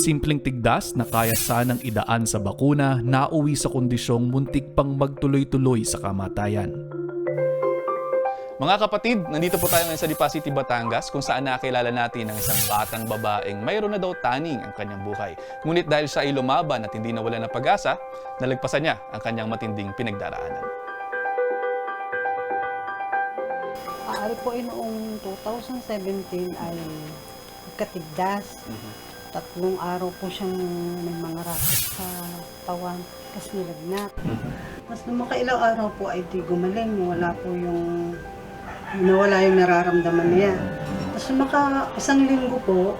Simpleng tigdas na kaya sanang idaan sa bakuna, nauwi sa kondisyong muntik pang magtuloy-tuloy sa kamatayan. Mga kapatid, nandito po tayo ngayon sa Lipa City, Batangas kung saan nakilala natin ang isang batang babaeng mayroon na daw taning ang kanyang buhay. Ngunit dahil siya ay lumaban at hindi nawala ng pag-asa, nalagpasan niya ang kanyang matinding pinagdaraanan. Ari po ay noong 2017 ay katigdas. Tatlong araw po siyang may mga raket sa tawan kasi nilagnat. Mas nung makailang araw po ay di gumaling. Wala po yung nawala yung nararamdaman niya. Tapos maka isang linggo po,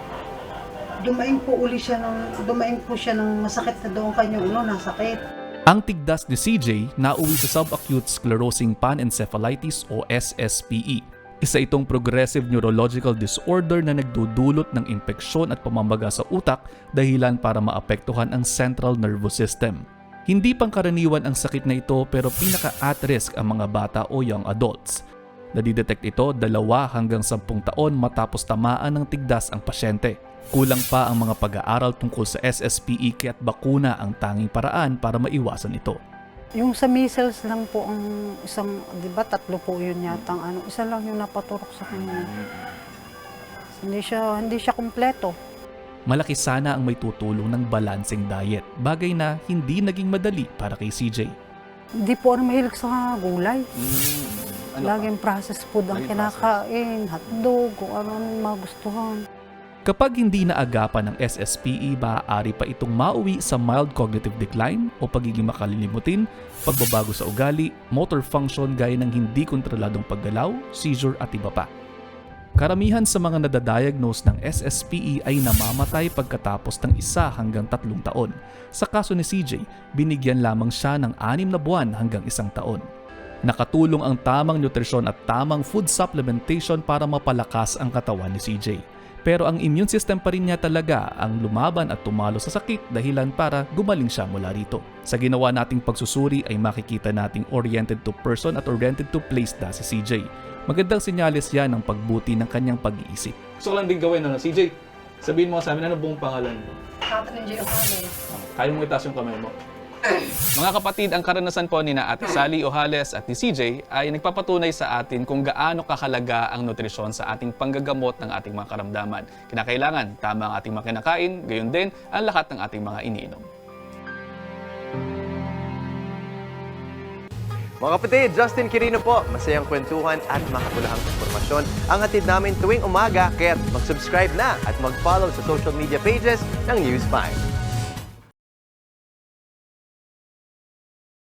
dumaing po uli siya ng, dumaing po siya ng masakit na doon kanyang ulo, nasakit. Ang tigdas ni CJ nauwi sa subacute sclerosing panencephalitis o SSPE. Isa itong progressive neurological disorder na nagdudulot ng impeksyon at pamamaga sa utak dahilan para maapektuhan ang central nervous system. Hindi pangkaraniwan ang sakit na ito pero pinaka-at risk ang mga bata o young adults. Nadidetect ito dalawa hanggang sampung taon matapos tamaan ng tigdas ang pasyente. Kulang pa ang mga pag-aaral tungkol sa SSPE kaya't bakuna ang tanging paraan para maiwasan ito. Yung sa measles lang po ang isang, di ba tatlo po yun yata ang ano, isa lang yung napaturok sa kanya. Hindi siya, hindi siya kumpleto. Malaki sana ang may tutulong ng balancing diet, bagay na hindi naging madali para kay CJ. Hindi po ano mahilig sa gulay. Ano Laging processed food ang Laging kinakain, hotdog, kung ano ang magustuhan. Kapag hindi naagapan ng SSPE, maaari pa itong mauwi sa mild cognitive decline o pagiging makalilimutin, pagbabago sa ugali, motor function gaya ng hindi kontroladong paggalaw, seizure at iba pa. Karamihan sa mga nadadiagnose ng SSPE ay namamatay pagkatapos ng isa hanggang tatlong taon. Sa kaso ni CJ, binigyan lamang siya ng anim na buwan hanggang isang taon. Nakatulong ang tamang nutrisyon at tamang food supplementation para mapalakas ang katawan ni CJ. Pero ang immune system pa rin niya talaga ang lumaban at tumalo sa sakit dahilan para gumaling siya mula rito. Sa ginawa nating pagsusuri ay makikita nating oriented to person at oriented to place na si CJ. Magandang senyales yan ng pagbuti ng kanyang pag-iisip. Gusto ko lang din gawin, ano, CJ, sabihin mo sa amin, ano buong pangalan mo? Catherine J. O'Connell. Kaya mo itaas yung kamay mo. Mga kapatid, ang karanasan po ni na Ate Sally Ojales at ni CJ ay nagpapatunay sa atin kung gaano kakalaga ang nutrisyon sa ating panggagamot ng ating mga karamdaman. Kinakailangan tama ang ating mga kinakain, gayon din ang lahat ng ating mga iniinom. Mga kapatid, Justin Quirino po. Masayang kwentuhan at makapulahang informasyon ang hatid namin tuwing umaga. Kaya mag-subscribe na at mag-follow sa social media pages ng News 5.